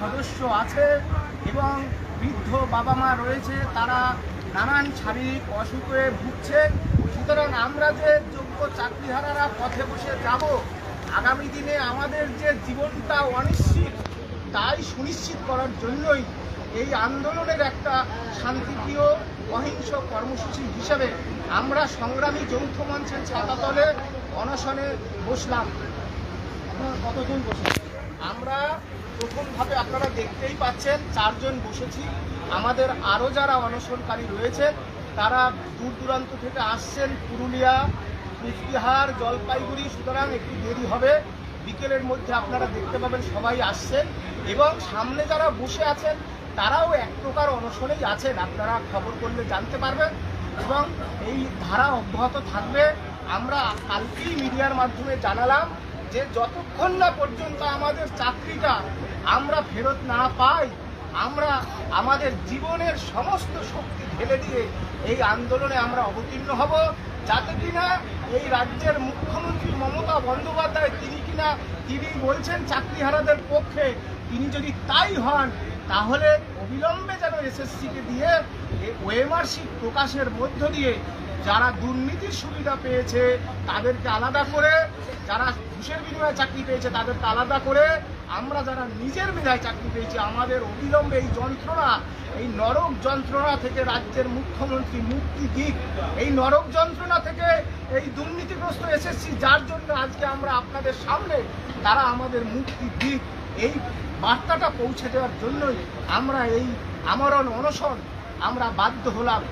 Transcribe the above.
সদস্য আছে এবং বৃদ্ধ বাবা মা রয়েছে, তারা নানান শারীরিক অসুখে ভুগছেন সুতরাং আমরা যে যোগ্য চাকরিহারারা পথে বসে যাব, আগামী দিনে আমাদের যে জীবনটা অনিশ্চিত, তাই সুনিশ্চিত করার জন্যই এই আন্দোলনের একটা শান্তিপ্রিয়, অহিংস কর্মসূচি হিসেবে আমরা সংগ্রামী যৌথ মঞ্চের ছাতাতলে অনশনে বসলাম। কতজন বসেছেন? আমরা প্রথমভাবে আপনারা দেখতেই পাচ্ছেন, চারজন বসেছি। আমাদের আরও যারা অনশনকারী রয়েছে, তারা দূর দূরান্ত থেকে আসছেন পুরুলিয়া, কুচবিহার, জলপাইগুড়ি। সুতরাং একটু দেরি হবে। বিকেলের মধ্যে আপনারা দেখতে পাবেন সবাই আসছেন এবং সামনে যারা বসে আছেন, তারাও এক প্রকার অনশনেই আছেন। আপনারা খবর করলে জানতে পারবেন এবং এই ধারা অব্যাহত থাকবে। আমরা কালকেই মিডিয়ার মাধ্যমে জানালাম যে যতক্ষণ না পর্যন্ত আমাদের চাকরিটা আমরা ফেরত না পাই, আমরা আমাদের জীবনের সমস্ত শক্তি ঢেলে দিয়ে এই আন্দোলনে আমরা অবতীর্ণ হব। যাতে কিনা এই রাজ্যের মুখ্যমন্ত্রী মমতা বন্দ্যোপাধ্যায় তিনি কিনা, তিনি বলছেন চাকরিহারাদের পক্ষে, তিনি যদি তাই হন, তাহলে অবিলম্বে যেন এসএসসিকে দিয়ে ওএমআর শিট প্রকাশের মধ্য দিয়ে যারা দুর্নীতির সুবিধা পেয়েছে, তাদেরকে আলাদা করে, যারা ঘুষের বিনিময়ে চাকরি পেয়েছে, তাদেরকে আলাদা করে, আমরা যারা নিজের মেধায় চাকরি পেয়েছি, আমাদের অবিলম্বে এই যন্ত্রণা, এই নরক যন্ত্রণা থেকে রাজ্যের মুখ্যমন্ত্রী মুক্তি দিক। এই নরক যন্ত্রণা থেকে এই দুর্নীতিগ্রস্ত এসএসসি, যার জন্য আজকে আমরা আপনাদের সামনে, তারা আমাদের মুক্তি দিক। এই বার্তাটা পৌঁছে দেওয়ার জন্যই আমরা এই আমরণ অনশন, আমরা বাধ্য হলাম।